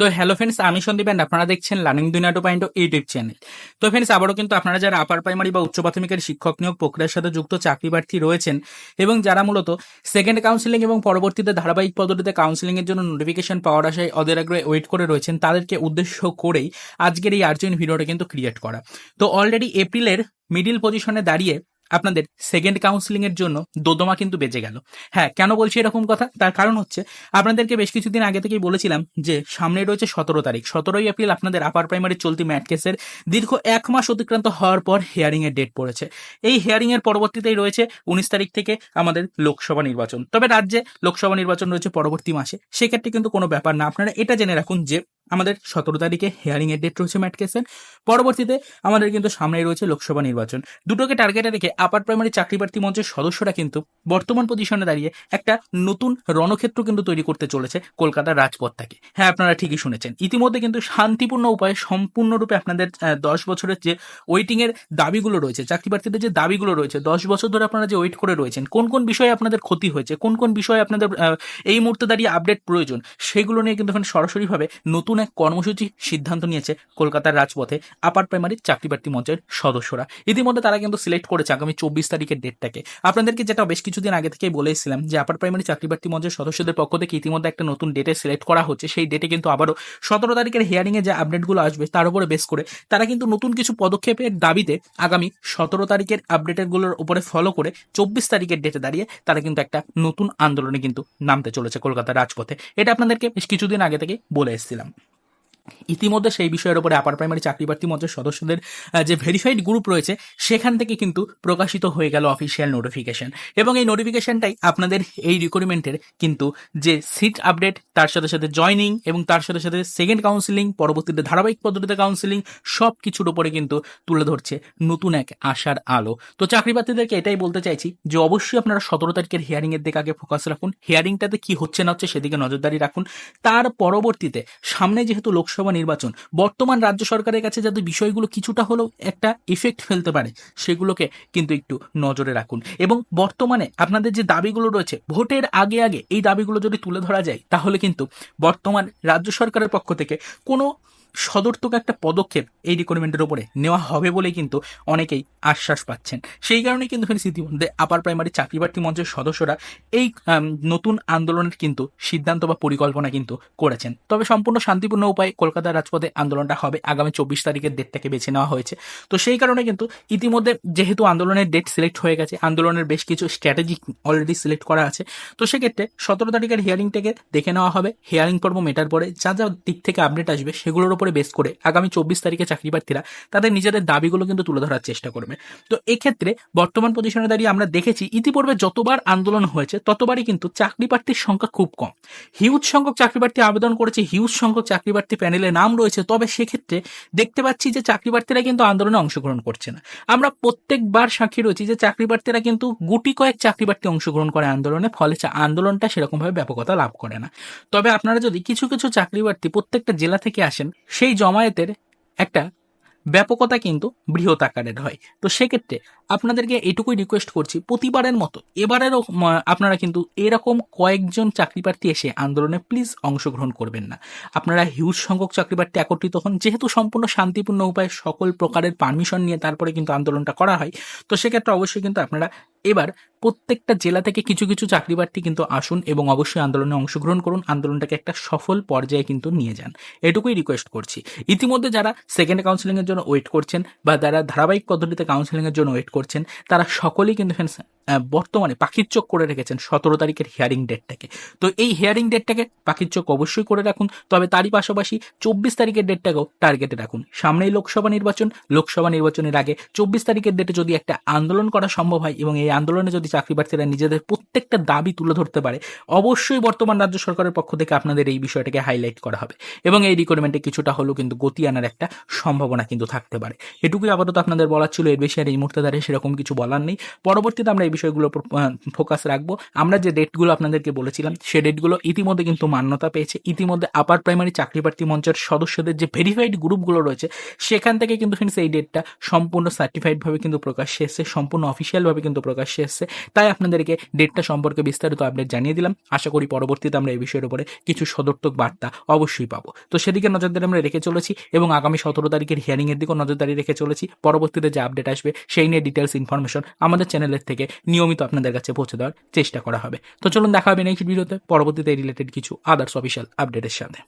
তো hello friends আমি Sandeep and আপনারা দেখছেন learning Duniya two point YouTube channel তো ফ্রেন্ডস আবারও কিন্তু আপনারা যারা আপার প্রাইমারি বা উচ্চ প্রাথমিকের শিক্ষক নিয়োগ প্রক্রিয়ার সাথে যুক্ত চাকরি প্রার্থী রয়েছেন এবং যারা মূলত সেকেন্ড কাউন্সিলিং এবং পরবর্তীতে ধারাবাহিক পদ্ধতিতে কাউন্সিলিং এর জন্য নোটিফিকেশন পাওয়ার আশায় অদের আগ্রহে ওয়েট করে রয়েছেন, তাদেরকে উদ্দেশ্য করেই আজকের এই আর্জেন্ট ভিডিওটা কিন্তু ক্রিয়েট করা। তো অলরেডি এপ্রিলের মিডিল পজিশনে দাঁড়িয়ে আপনাদের সেকেন্ড কাউন্সিলিং এর জন্য দোদমা কিন্তু বেঁচে গেল। হ্যাঁ কেন বলছি এরকম কথা? তার কারণ হচ্ছে, আপনাদেরকে বেশ কিছুদিন আগে থেকেই বলেছিলাম যে, সামনে রয়েছে সতেরো তারিখ। সতেরোই এপ্রিল আপনাদের আপার প্রাইমারি চলতি ম্যাট কেসের দীর্ঘ এক মাস অতিক্রান্ত হওয়ার পর হিয়ারিং এর ডেট পড়েছে। এই হিয়ারিং এর পরবর্তীতেই রয়েছে উনিশ তারিখ থেকে আমাদের লোকসভা নির্বাচন। তবে রাজ্যে লোকসভা নির্বাচন রয়েছে পরবর্তী মাসে। সেক্ষেত্রে কিন্তু কোনো ব্যাপার না। আপনারা এটা জেনে রাখুন যে আমাদের সতেরো তারিখে হিয়ারিং এর ডেট রয়েছে ম্যাট কেসের পরবর্তীতে আমাদের কিন্তু সামনেই রয়েছে লোকসভা নির্বাচন। দুটোকে টার্গেটে রেখে আপার প্রাইমারি চাকরি প্রার্থী মঞ্চের সদস্যরা কিন্তু বর্তমান পজিশনে দাঁড়িয়ে একটা নতুন রণক্ষেত্র কিন্তু তৈরি করতে চলেছে কলকাতার রাজপথ থেকে। হ্যাঁ আপনারা ঠিকই শুনেছেন। ইতিমধ্যে কিন্তু শান্তিপূর্ণ উপায়ে সম্পূর্ণরূপে আপনাদের দশ বছরের যে ওয়েটিং এর দাবিগুলো রয়েছে, চাকরি প্রার্থীদের যে দাবিগুলো রয়েছে, দশ বছর ধরে আপনারা যে ওয়েট করে রয়েছেন, কোন কোন বিষয়ে আপনাদের ক্ষতি হয়েছে, কোন কোন বিষয়ে আপনাদের এই মুহূর্তে দাঁড়িয়ে আপডেট প্রয়োজন, সেগুলো নিয়ে কিন্তু এখন সরাসরিভাবে নতুন এক কর্মসূচি সিদ্ধান্ত নিয়েছে কলকাতার রাজপথে আপার প্রাইমারি চাকরি প্রার্থী মঞ্চের সদস্যরা। ইতিমধ্যে তারা কিন্তু সিলেক্ট করেছে আগামী চব্বিশ তারিখের ডেটটাকে। আপনাদেরকে যেটা বেশ কিছুদিন আগে থেকেই বলে এসেছিলাম যে, আপার প্রাইমারি চাকরি প্রার্থী মঞ্চের সদস্যদের পক্ষ থেকে ইতিমধ্যে একটা নতুন ডেটে সিলেক্ট করা হচ্ছে। সেই ডেটে কিন্তু আবারও সতেরো তারিখের হিয়ারিং এ যে আপডেটগুলো আসবে, তার উপরে বেস করে তারা কিন্তু নতুন কিছু পদক্ষেপের দাবিতে আগামী সতেরো তারিখের আপডেটের উপরে ফলো করে চব্বিশ তারিখের ডেটে দাঁড়িয়ে তারা কিন্তু একটা নতুন আন্দোলনে কিন্তু নামতে চলেছে কলকাতার রাজপথে। এটা আপনাদেরকে বেশ কিছুদিন আগে থেকে বলে এসেছিলাম। ইতিমধ্যে সেই বিষয়ের উপরে আপার প্রাইমারি চাকরি প্রার্থী মঞ্চের সদস্যদের যে ভেরিফাইড গ্রুপ রয়েছে, সেখান থেকে কিন্তু প্রকাশিত হয়ে গেল অফিসিয়াল নোটিফিকেশন এবং এই নোটিফিকেশনটাই আপনাদের এই রিক্রুটমেন্টের কিন্তু যে সিট আপডেট তার সাথে সাথে জয়নিং এবং তার সাথে সাথে সেকেন্ড কাউন্সিলিং পরবর্তীতে ধারাবাহিক পদ্ধতিতে কাউন্সিলিং সব কিছুর উপরে কিন্তু তুলে ধরছে নতুন এক আশার আলো। তো চাকরি প্রার্থীদেরকে এটাই বলতে চাইছি যে অবশ্যই আপনারা সতেরো তারিখের হিয়ারিং এর দিকে আগে ফোকাস রাখুন। হিয়ারিংটাতে কি হচ্ছে না হচ্ছে সেদিকে নজরদারি রাখুন। তার পরবর্তীতে সামনে যেহেতু লোকসভা নির্বাচন। বর্তমান রাজ্য সরকারের কাছে যাতে বিষয়গুলো কিছুটা হলেও একটা ইফেক্ট ফেলতে পারে, সেগুলোকে কিন্তু একটু নজরে রাখুন। এবং বর্তমানে আপনাদের যে দাবিগুলো রয়েছে, ভোটের আগে আগে এই দাবিগুলো যদি তুলে ধরা যায়, তাহলে কিন্তু বর্তমান রাজ্য সরকারের পক্ষ থেকে কোনো সদর্থক একটা পদক্ষেপ এই রিক্রুটমেন্টের উপরে নেওয়া হবে বলেই কিন্তু অনেকেই আশ্বাস পাচ্ছেন। সেই কারণে কিন্তু ফ্রেন্ডস ইতিমধ্যে আপার প্রাইমারি চাকরি প্রার্থী মঞ্চের সদস্যরা এই নতুন আন্দোলনের কিন্তু সিদ্ধান্ত বা পরিকল্পনা কিন্তু করেছেন। তবে সম্পূর্ণ শান্তিপূর্ণ উপায়ে কলকাতার রাজপথে আন্দোলনটা হবে। আগামী চব্বিশ তারিখের ডেটটাকে বেছে নেওয়া হয়েছে। তো সেই কারণে কিন্তু ইতিমধ্যে যেহেতু আন্দোলনের ডেট সিলেক্ট হয়ে গেছে, আন্দোলনের বেশ কিছু স্ট্র্যাটেজি অলরেডি সিলেক্ট করা আছে, তো সেক্ষেত্রে সতেরো তারিখের হিয়ারিংটাকে দেখে নেওয়া হবে। হিয়ারিং পর্ব মেটার পরে যা যা দিক থেকে আপডেট আসবে সেগুলোর উপরে বেস করে আগামী চব্বিশ তারিখে চাকরি প্রার্থীরা তাদের নিজেদের দাবিগুলো কিন্তু তুলে ধরার চেষ্টা করবে। তো এক্ষেত্রে বর্তমান পজিশনে দাঁড়িয়ে আমরা দেখেছি, ইতিপূর্বে যতবার আন্দোলন হয়েছে, ততবারই কিন্তু চাকরি প্রার্থীর সংখ্যা খুব কম। হিউজ সংখ্যক চাকরি প্রার্থী আবেদন করেছে হিউজ সংখ্যক চাকরি প্রার্থী প্যানেলে নাম রয়েছে, তবে সেক্ষেত্রে দেখতে পাচ্ছি যে চাকরি প্রার্থীরা কিন্তু আন্দোলনে অংশগ্রহণ করছে না। আমরা প্রত্যেকবার সাক্ষী রয়েছি যে চাকরি প্রার্থীরা কিন্তু গুটি কয়েক চাকরি প্রার্থী অংশগ্রহণ করে আন্দোলনে, ফলে আন্দোলনটা সেরকমভাবে ব্যাপকতা লাভ করে না। তবে আপনারা যদি কিছু কিছু চাকরি প্রার্থী প্রত্যেকটা জেলা থেকে আসেন সেই জমায়েতের একটা ব্যাপকতা কিন্তু বৃহৎ আকারের হয়। তো সেক্ষেত্রে আপনাদেরকে এটুকুই রিকোয়েস্ট করছি, প্রতিবারের মতো এবারেরও আপনারা কিন্তু এরকম কয়েকজন চাকরি প্রার্থী এসে আন্দোলনে প্লিজ অংশগ্রহণ করবেন না। আপনারা হিউজ সংখ্যক চাকরি প্রার্থী একত্রিত হন, যেহেতু সম্পূর্ণ শান্তিপূর্ণ উপায়ে সকল প্রকারের পারমিশন নিয়ে তারপরে কিন্তু আন্দোলনটা করা হয়, তো সেক্ষেত্রে অবশ্যই কিন্তু আপনারা এবার প্রত্যেকটা জেলা থেকে কিছু কিছু চাকরি প্রার্থী কিন্তু আসুন এবং অবশ্যই আন্দোলনে অংশগ্রহণ করুন, আন্দোলনটাকে একটা সফল পর্যায়ে কিন্তু নিয়ে যান। এটুকুই রিকোয়েস্ট করছি। ইতিমধ্যে যারা সেকেন্ড কাউন্সিলিং এর জন্য ওয়েট করছেন বা যারা ধারাবাহিক পদ্ধতিতে কাউন্সেলিংয়ের জন্য ওয়েট করছেন তারা সকলেই কিন্তু আহ, বর্তমানে পাখির চোখ করে রেখেছেন সতেরো তারিখের হিয়ারিং ডেটটাকে তো এই হিয়ারিং ডেটটাকে পাখির চোখ অবশ্যই করে রাখুন, তবে তারই পাশাপাশি চব্বিশ তারিখের ডেটটাকেও টার্গেটে রাখুন। সামনেই লোকসভা নির্বাচন, লোকসভা নির্বাচনের আগে চব্বিশ তারিখের ডেটে যদি একটা আন্দোলন করা সম্ভব হয় এবং এই আন্দোলনে যদি চাকরি প্রার্থীরা নিজেদের প্রত্যেকটা দাবি তুলে ধরতে পারে, অবশ্যই বর্তমান রাজ্য সরকারের পক্ষ থেকে আপনাদের এই বিষয়টাকে হাইলাইট করা হবে। এবং এই রিকোয়ারমেন্টে কিছুটা হলেও কিন্তু গতি আনার একটা সম্ভাবনা কিন্তু থাকতে পারে। এটুকুই আপাতত আপনাদের বলার ছিল, এর বেশি আর এই মুহূর্তে দাঁড়িয়ে সেরকম কিছু বলার নেই। পরবর্তীতে আমরা এই বিষয়ে বিষয়গুলো ফোকাস রাখব। আমরা যে ডেটগুলো আপনাদেরকে বলেছিলাম, সে ডেটগুলো ইতিমধ্যে কিন্তু মান্যতা পেয়েছে। ইতিমধ্যে আপার প্রাইমারি চাকরি প্রার্থী মঞ্চের সদস্যদের যে ভেরিফাইড গ্রুপগুলো রয়েছে, সেখান থেকে কিন্তু ফ্রেন্ডস এই ডেটটা সম্পূর্ণ সার্টিফাইডভাবে কিন্তু প্রকাশ্যে এসছে, সম্পূর্ণ অফিসিয়ালভাবে কিন্তু প্রকাশ্যে এসছে। তাই আপনাদেরকে ডেটটা সম্পর্কে বিস্তারিত আপডেট জানিয়ে দিলাম। আশা করি পরবর্তীতে আমরা এই বিষয়ের উপরে কিছু সদর্থক বার্তা অবশ্যই পাবো। তো সেদিকে নজরদারি আমরা রেখে চলেছি এবং আগামী সতেরো তারিখের হিয়ারিংয়ের দিকেও নজরদারি রেখে চলেছি। পরবর্তীতে যে আপডেট আসবে, সেই নিয়ে ডিটেলস ইনফরমেশন আমাদের চ্যানেলের থেকে নিয়মিত আপনাদের কাছে পৌঁছে দেওয়ার চেষ্টা করা হবে। তো চলুন দেখা হবে নেক্সট ভিডিওতে পরবর্তীতে রিলেটেড কিছু আদার্স অফিসিয়াল আপডেটের সাথে।